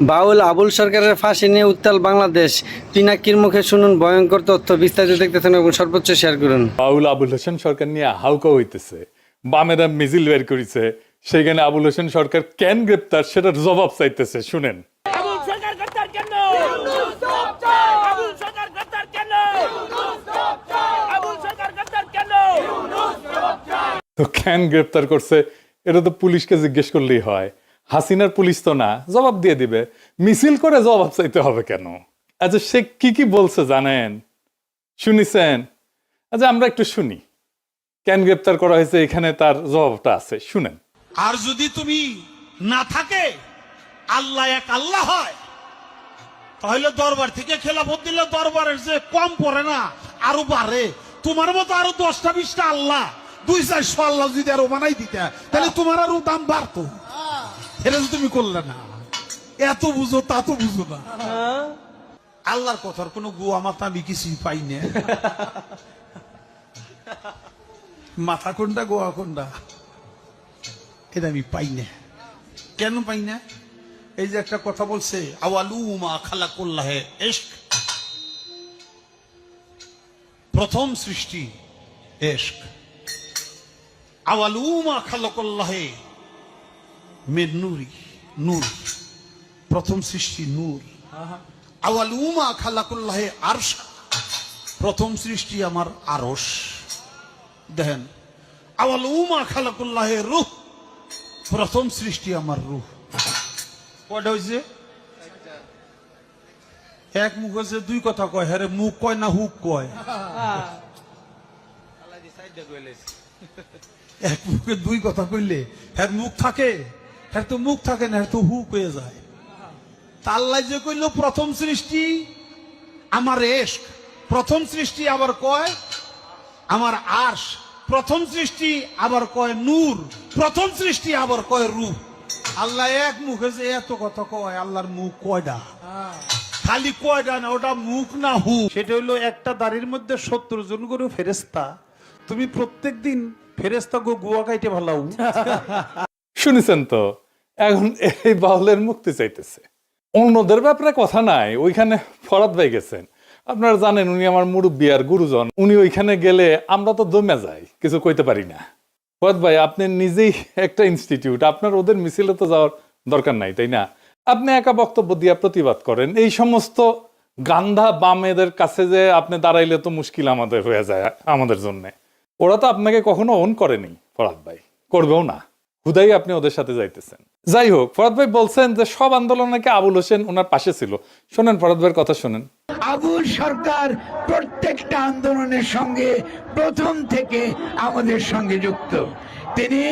বাউল আবুল সরকারের ফাঁসি নিয়ে উত্তাল বাংলাদেশ। পিনাকির মুখে শুনুন ভয়ঙ্কর তথ্য বিস্তারিত দেখতেছেন এবং সর্বোচ্চ শেয়ার করুন। বাউল আবুল হোসেন সরকার নিয়ে হাউকা হইতেছে বামেরা মিছিল বের করেছে সেখানে আবুল হোসেন সরকার কেন গ্রেপ্তার সেটার জবাব চাইতেছে শুনেন। তো কেন গ্রেপ্তার করছে এটা তো পুলিশকে জিজ্ঞেস করলেই হয়। হাসিনার পুলিশ তো না, জবাব দিয়ে দিবে। মিছিল করে জবাব চাইতে হবে কেন? আচ্ছা সে কি কি বলছে জানেন? শুনিছেন? আচ্ছা আমরা একটু শুনি। কেন গ্রেপ্তার করা হয়েছে, এখানে তার জবাবটা আছে, শুনেন। আর যদি তুমি না থাকে, আল্লাহ এক আল্লাহ হয়, তাহলে দরবার থেকে খেলাফত দিলে দরবারের যে কম পড়ে না, আরও বাড়ে। তোমার মতো আরও দশটা, বিশটা আল্লাহ, দুই চারশো আল্লাহ যদি আরও বানাই দিতে, তাহলে তোমার আরও দাম বাড়তো। তো তুমি করলে না। এত বুঝো, তা তো বুঝো না। আল্লাহর কথার কোনো গুয়া মাথা আমি কিছুই পাই না। মাথা কোনটা গোয়া কোনটা? এটা আমি পাই না। কেন পাই না? এই যে একটা কথা বলছে আওয়ালুমা খালাকুল্লাহে এশক। প্রথম সৃষ্টি এশক। আওয়ালুমা খালাকুল্লাহে মের নুরি নূর প্রথম সৃষ্টি নূর। আওয়ালুমা খালাকুল্লাহে আরশ প্রথম সৃষ্টি আমার আরশ। দেখেন আওয়ালুমা খালাকুল্লাহে রূহ প্রথম সৃষ্টি আমার রূহ। কয়টা হয়েছে এক মুখ হয়েছে দুই কথা কয়। হ্যাঁ মুখ কয় না হুক কয়? এক মুখে দুই কথা কইলে হ্যাঁ মুখ থাকে? হ্যাঁ তো মুখ থাকে না হ্যাঁ তো হুক হয়ে যায়। তাল্লাই যে কইল প্রথম সৃষ্টি আমার এশক প্রথম সৃষ্টি আবার কয় আমার আশ প্রথম সৃষ্টি আবার কয় নূর প্রথম সৃষ্টি আবার কয় রূপ। আল্লাহ এক মুখে যে এত কথা কয় আল্লাহর মুখ কয়টা খালি কয়ডা না ওটা মুখ না হু সেটা হলো একটা দাড়ির মধ্যে সত্তর জন করে ফেরেস্তা তুমি প্রত্যেক দিন ফেরেস্তা গো গুয়া খাইতে ভালাও শুনেছেন তো? এখন এই বাউলের মুক্তি চাইতেছে। অন্যদের ব্যাপারে কথা নাই, ওইখানে ফরাদ ভাই গেছেন। আপনারা জানেন, উনি আমার মুরব্বী আর গুরুজন। উনি ওইখানে গেলে আমরা তো দমে যাই, কিছু কইতে পারি না। ফরাদ ভাই, আপনি নিজেই একটা ইনস্টিটিউট আপনার ওদের মিছিলে তো যাওয়ার দরকার নাই, তাই না? আপনি একা বক্তব্য দিয়া প্রতিবাদ করেন। এই সমস্ত গান্ধা বামেদের কাছে যে আপনি দাঁড়াইলে তো মুশকিল আমাদের হয়ে যায়, আমাদের জন্য। ওরা তো আপনাকে কখনো অন করেনি, ফরাদ ভাই। করবেও না। হুদাই আপনি ওদের সাথে যাইতেছেন। যাই হোক ফরাদ ভাই বলছেন যে সব আন্দোলন আবুল হোসেন ওনার পাশে ছিল। শোনেন ফরাদ ভাইয়ের কথা শোনেন। আবুল সরকার প্রত্যেকটা আন্দোলনের সঙ্গে প্রথম থেকে আমাদের সঙ্গে যুক্ত। তিনি